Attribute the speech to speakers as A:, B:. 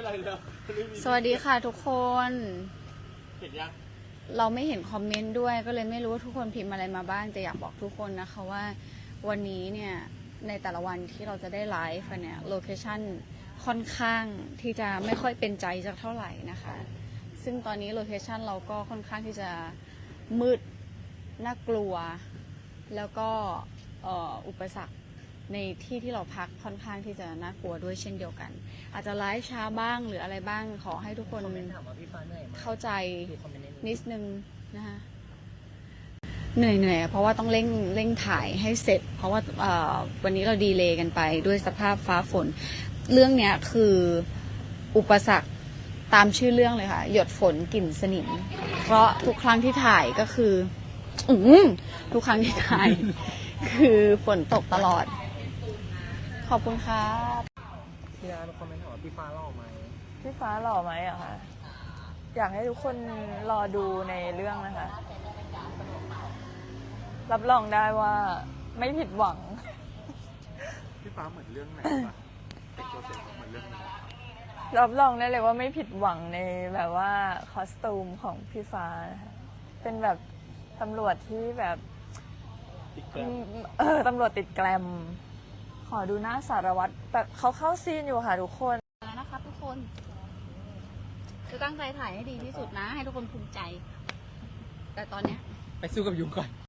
A: เป็นไรแล้วไม่มี
B: สวัสดีค่ะทุกคน
A: เห็นยัง
B: เราไม่เห็นคอมเมนต์ด้วยก็เลยไม่รู้ว่าทุกคนพิมพ์อะไรมาบ้างแต่อยากบอกทุกคนนะคะว่าวันนี้เนี่ยในแต่ละวันที่เราจะได้ไลฟ์อะเนี่ยโลเคชั่นค่อนข้างที่จะไม่ค่อยเป็นใจสักเท่าไหร่นะคะ ซึ่งตอนนี้โลเคชั่นเราก็ค่อนข้างที่จะมืดน่ากลัว แล้วก็เอ่ออุปสรรค ในที่ที่เราพักค่อนข้างที่จะน่ากลัวด้วยเช่นเดียวกัน อาจจะไลฟ์ช้าบ้างหรืออะไรบ้างขอให้ทุกคน
C: คอมเมนต์ถามว่าพี่ฟ้าเหนื่อยไหม
B: เข้าใจ
C: ดูคอมเมนต์ใน
B: นิดนึงนะคะเหนื่อยเหนื่อยเพราะว่าต้องเร่งเร่งถ่ายให้เสร็จ เพราะว่าเอ่อวันนี้เราดีเลย์กันไปด้วยสภาพฟ้าฝน เรื่องเนี้ยคืออุปสรรคตามชื่อเรื่องเลยค่ะ หยดฝนกลิ่นสนิม เพราะทุกครั้งที่ถ่ายก็คือ อืมทุกครั้งที่ถ่าย คือฝนตกตลอด ขอบคุณครับ
C: พี่นาคอมเมนต์ถามว่าพี่ฟ้าหล่อไหม
D: พี่ฟ้าหล่อไหมอะคะอยากให้ทุกคนรอดูในเรื่องนะคะ รับรองได้ว่าไม่ผิดหวัง
A: พี่ฟ้าเหมือนเรื่องไหนวะแต่งตัวเสร็จเหมือนเรื่องไหน
D: รับรองได้เลยว่าไม่ผิดหวังในแบบว่าคอสตูมของพี่ฟ้านะคะเป็นแบบตำรวจที่แบบ
A: ติ๊กเกอ
D: อื
A: ร์
D: มเออตำรวจติดแกรม ขอดูหน้าสารวัตรแบบเขาเข้าซีนอยู่ค่ะทุกคน
B: แล้วนะครับทุกคน จะตั้งใจถ่ายให้ดีที่สุดนะ ให้ทุกคนภูมิใจ แต่ตอนเนี้ย
C: ไปสู้กับยุงก่อน